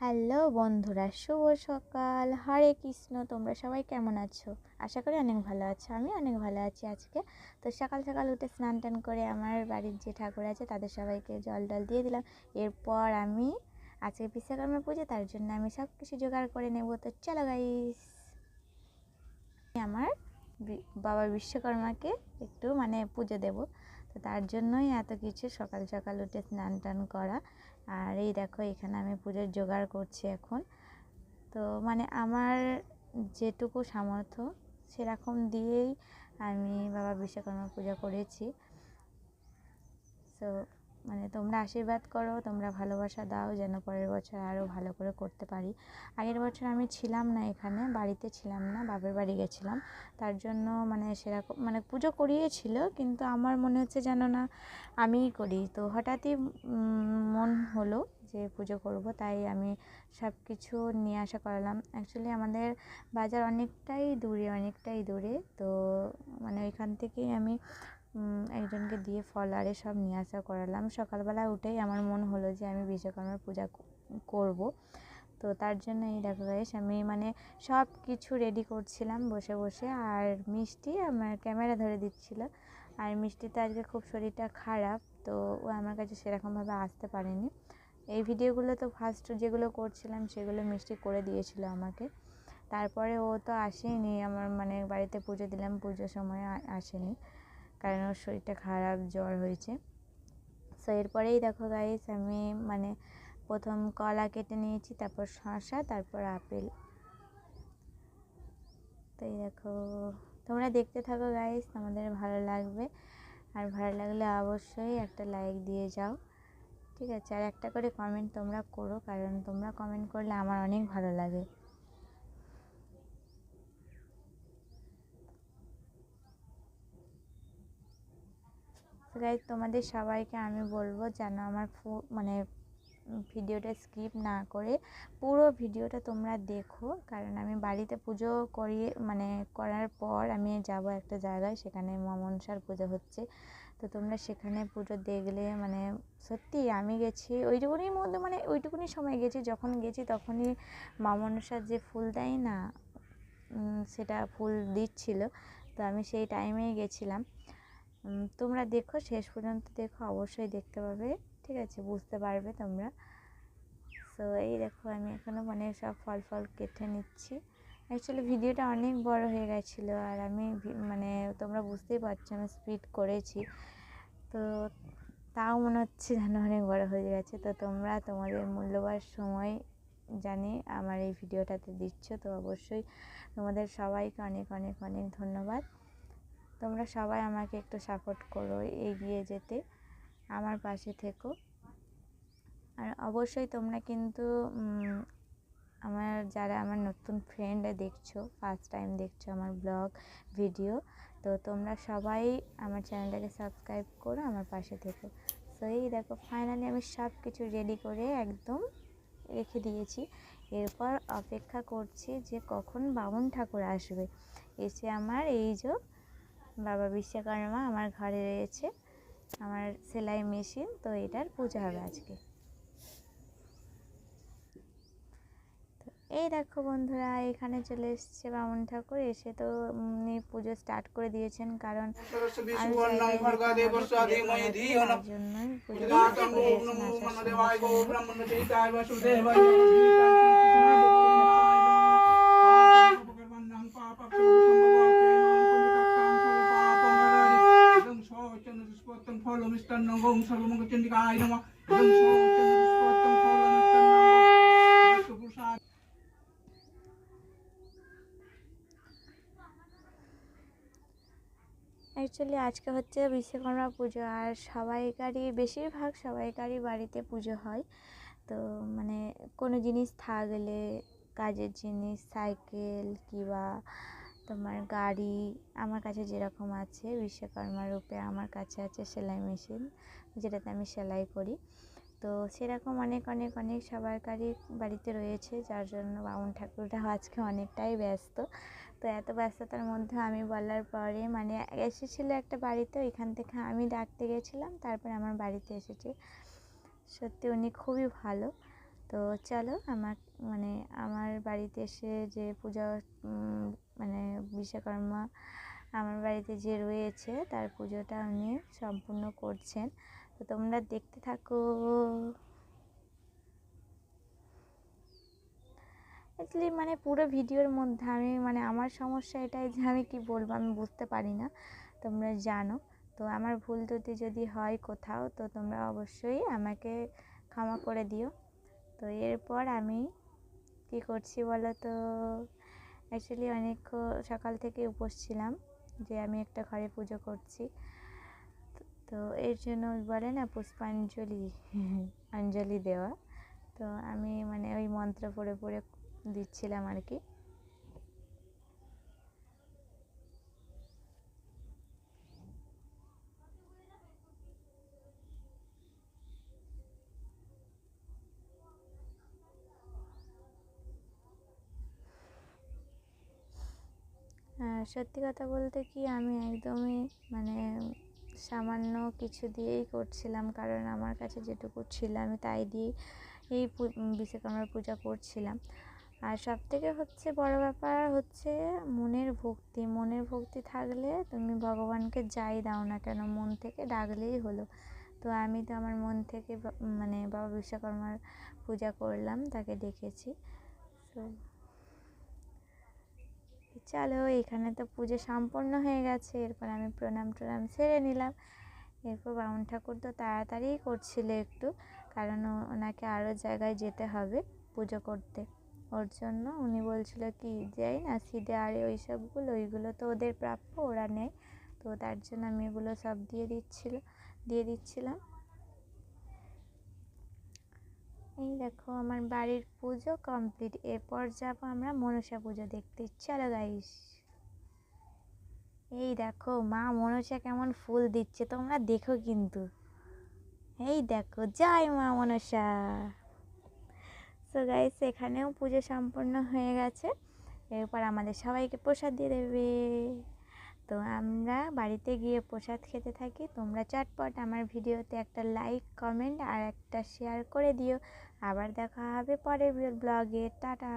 Hello বন্ধুরা, শুভ সকাল। হরে কৃষ্ণ, তোমরা সবাই কেমন আছো? আশা করি অনেক ভালো আছো আমি অনেক ভালো আছি আজকে। তো সকাল সকাল উঠে স্নান টান করে আমার বাড়ির যে ঠাকুর আছে, তাদের সবাইকে জল টল দিয়ে দিলাম। এরপর আমি আজকে বিশ্বকর্মা পুজো, তার জন্য আমি সব কিছু জোগাড় করে নেব। তো চলো গাইস আমার বাবা বিশ্বকর্মাকে একটু মানে পুজো দেব। তো তার জন্যই এত কিছু সকাল সকাল উঠে স্নান টান করা। আর এই দেখো, এখানে আমি পুজোর জোগাড় করছি এখন। তো মানে আমার যেটুকু সামর্থ্য সেরকম দিয়েই আমি বাবা বিশ্বকর্মা পূজা করেছি। তো মানে তোমরা আশীর্বাদ করো, তোমরা ভালোবাসা দাও যেন পরের বছর আরও ভালো করে করতে পারি। আগের বছর আমি ছিলাম না এখানে, বাড়িতে ছিলাম না, বাপের বাড়ি গেছিলাম। তার জন্য মানে সেরকম মানে পুজো করিয়েছিল, কিন্তু আমার মনে হচ্ছে যেন না আমিই করি। তো হঠাৎই মন হলো যে পুজো করব, তাই আমি সব কিছু নিয়ে আসা করালাম। অ্যাকচুয়ালি আমাদের বাজার অনেকটাই দূরে অনেকটাই দূরে, তো মানে ওইখান থেকেই আমি একজনকে দিয়ে ফল আরে সব নিয়ে আসা করালাম। সকালবেলা উঠেই আমার মন হলো যে আমি বিশ্বকর্মার পূজা করব। তো তার জন্য এই দেখো আমি মানে সব কিছু রেডি করছিলাম বসে বসে। আর মিষ্টি আমার ক্যামেরা ধরে দিচ্ছিল। আর মিষ্টিতে আজকে খুব শরীরটা খারাপ, তো ও আমার কাছে সেরকমভাবে আসতে পারেনি। এই ভিডিওগুলো তো ফার্স্ট যেগুলো করছিলাম সেগুলো মিষ্টি করে দিয়েছিল আমাকে। তারপরে ও তো আসেনি, আমার মানে বাড়িতে পুজো দিলাম, পুজোর সময় আসেনি। কারণ ওর শরীরটা খারাপ, জ্বর হয়েছে। সো এরপরেই দেখো গাইস আমি মানে প্রথম কলা কেটে নিয়েছি, তারপর শসা, তারপর আপেল। তো এই দেখো, তোমরা দেখতে থাকো গাইস তোমাদের ভালো লাগবে। আর ভালো লাগলে অবশ্যই একটা লাইক দিয়ে যাও। ঠিক আছে, আর একটা করে কমেন্ট তোমরা করো, কারণ তোমরা কমেন্ট করলে আমার অনেক ভালো লাগে। গাইজ তোমাদের সবাইকে আমি বলব যেন আমার মানে ভিডিওটা স্কিপ না করে পুরো ভিডিওটা তোমরা দেখো। কারণ আমি বাড়িতে পুজো করিয়ে মানে করার পর আমি যাব একটা জায়গায়, সেখানে মা মনসার পুজো হচ্ছে। তো তোমরা সেখানে পুজো দেখলে মানে সত্যি আমি গেছি, ওইটুকুনির মধ্যে মানে ওইটুকুনি সময় গেছি। যখন গেছি তখনই মামনসার যে ফুল দেয় না সেটা ফুল দিচ্ছিল। তো আমি সেই টাইমেই গেছিলাম। তোমরা দেখো, শেষ পর্যন্ত দেখো, অবশ্যই দেখতে পাবে। ঠিক আছে, বুঝতে পারবে তোমরা। তো এই দেখো, আমি এখনও মানে সব ফল ফল কেটে নিচ্ছি। অ্যাকচুয়ালি ভিডিওটা অনেক বড় হয়ে গেছিল আর আমি মানে তোমরা বুঝতেই পারছ, আমি স্পিড করেছি। তো তাও মনে হচ্ছে যেন অনেক বড় হয়ে গেছে। তো তোমরা তোমাদের মূল্যবান সময় জানি আমার এই ভিডিওটাতে দিচ্ছ। তো অবশ্যই তোমাদের সবাইকে অনেক অনেক অনেক ধন্যবাদ। তোমরা সবাই আমাকে একটু সাপোর্ট করো, এগিয়ে যেতে, আমার পাশে থেকো। আর অবশ্যই তোমরা কিন্তু আমার যারা আমার নতুন ফ্রেন্ড দেখছ ফার্স্ট টাইম দেখছ আমার ব্লগ ভিডিও তো তোমরা সবাই আমার চ্যানেলটাকে সাবস্ক্রাইব করো, আমার পাশে থেকো। সো এই দেখো ফাইনালি আমি সব কিছু রেডি করে একদম রেখে দিয়েছি। এরপর অপেক্ষা করছি যে কখন বামুন ঠাকুর আসবে। এসে আমার এই যে বাবা বিশ্বকর্মা আমার ঘরে রয়েছে আমার সেলাই মেশিন তো এটার পুজো হবে আজকে তো এই দেখো বন্ধুরা এখানে চলে এসছে বামুন ঠাকুর এসে তো উনি পুজো স্টার্ট করে দিয়েছেন কারণ সরস্বতী আমি অ্যাকচুয়ালি আজকে হচ্ছে বিশ্বকর্মা পুজো আর সবাইকারই বেশিরভাগ সবাইকারই বাড়িতে পুজো হয়। তো মানে কোনো জিনিস থাকলে, কাজের জিনিস, সাইকেল কিংবা তোমার গাড়ি আমার কাছে যেরকম আছে বিশ্বকর্মা রূপে আমার কাছে আছে সেলাই মেশিন, যেটাতে আমি সেলাই করি। তো সেরকম অনেক অনেক অনেক সবাইকারই বাড়িতে রয়েছে, যার জন্য বামুন ঠাকুরটাও আজকে অনেকটাই ব্যস্ত। তো এত ব্যস্ততার মধ্যে আমি বলার পরে মানে এসেছিল একটা বাড়িতে, ওইখান থেকে আমি ডাকতে গেছিলাম, তারপরে আমার বাড়িতে এসেছে। সত্যি উনি খুবই ভালো। তো চলো আমার মানে আমার বাড়িতে এসে যে পূজা মানে বিশ্বকর্মা আমার বাড়িতে যে রয়েছে তার পুজোটা উনি সম্পূর্ণ করছেন। তো তোমরা দেখতে থাকো। অ্যাকচুয়ালি মানে পুরো ভিডিওর মধ্যে আমি মানে আমার সমস্যা এটাই যে আমি কি বলব আমি বুঝতে পারি না, তোমরা জানো। তো আমার ভুল ত্রুটি যদি হয় কোথাও তো তোমরা অবশ্যই আমাকে ক্ষমা করে দিও। তো এরপর আমি কি করছি বলো তো? অ্যাকচুয়ালি অনেক সকাল থেকে উপোস ছিলাম যে আমি একটা ঘরে পুজো করছি। তো- এর জন্য বলে না পুষ্পাঞ্জলি অঞ্জলি দেওয়া। তো আমি মানে ওই মন্ত্র পড়ে পড়ে দিচ্ছিলাম আর কি। সত্যি কথা বলতে কি আমি একদমই মানে সামান্য কিছু দিয়েই করছিলাম। কারণ আমার কাছে যেটুকু ছিল আমি তাই দিয়েই এই বিশ্বকর্মার পূজা করছিলাম। আর সব থেকে হচ্ছে বড় ব্যাপার হচ্ছে মনের ভক্তি। মনের ভক্তি থাকলে তুমি ভগবানকে যাই দাও না কেন, মন থেকে ডাকলেই হলো। তো আমি তো আমার মন থেকে মানে বাবা বিশ্বকর্মার পূজা করলাম, তাকে ডেকেছি তো চলো, এখানে তো পুজো সম্পন্ন হয়ে গেছে। এরপর আমি প্রণাম টনাম সেরে নিলাম। এরপর বামুন ঠাকুর তো তাড়াতাড়িই করছিল একটু, কারণ ওনাকে আরও জায়গায় যেতে হবে পুজো করতে। ওর জন্য উনি বলছিল কি, যাই না সিডে আরে ওই সবগুলো ওইগুলো তো ওদের প্রাপ্য, ওরা নেয়। তো তার জন্য আমি এগুলো সব দিয়ে দিচ্ছিল দিয়ে দিচ্ছিলাম। এই দেখো, আমার বাড়ির পুজো কমপ্লিট এরপর যাব আমরা মনসা পুজো দেখতে। চলো গাইস এই দেখো, মা মনসা কেমন ফুল দিচ্ছে, তোমরা দেখো কিন্তু। এই দেখো, জয় মা মনসা। সো গাইস এখানেও পুজো সম্পন্ন হয়ে গেছে। এরপর আমাদের সবাইকে প্রসাদ দিয়ে দেবে। তো আমরা বাড়িতে গিয়ে প্রসাদ খেতে থাকি। তোমরা চটপট আমার ভিডিওতে একটা লাইক কমেন্ট আর একটা শেয়ার করে দিও। আবার দেখা হবে পরের ব্লগে টাটা!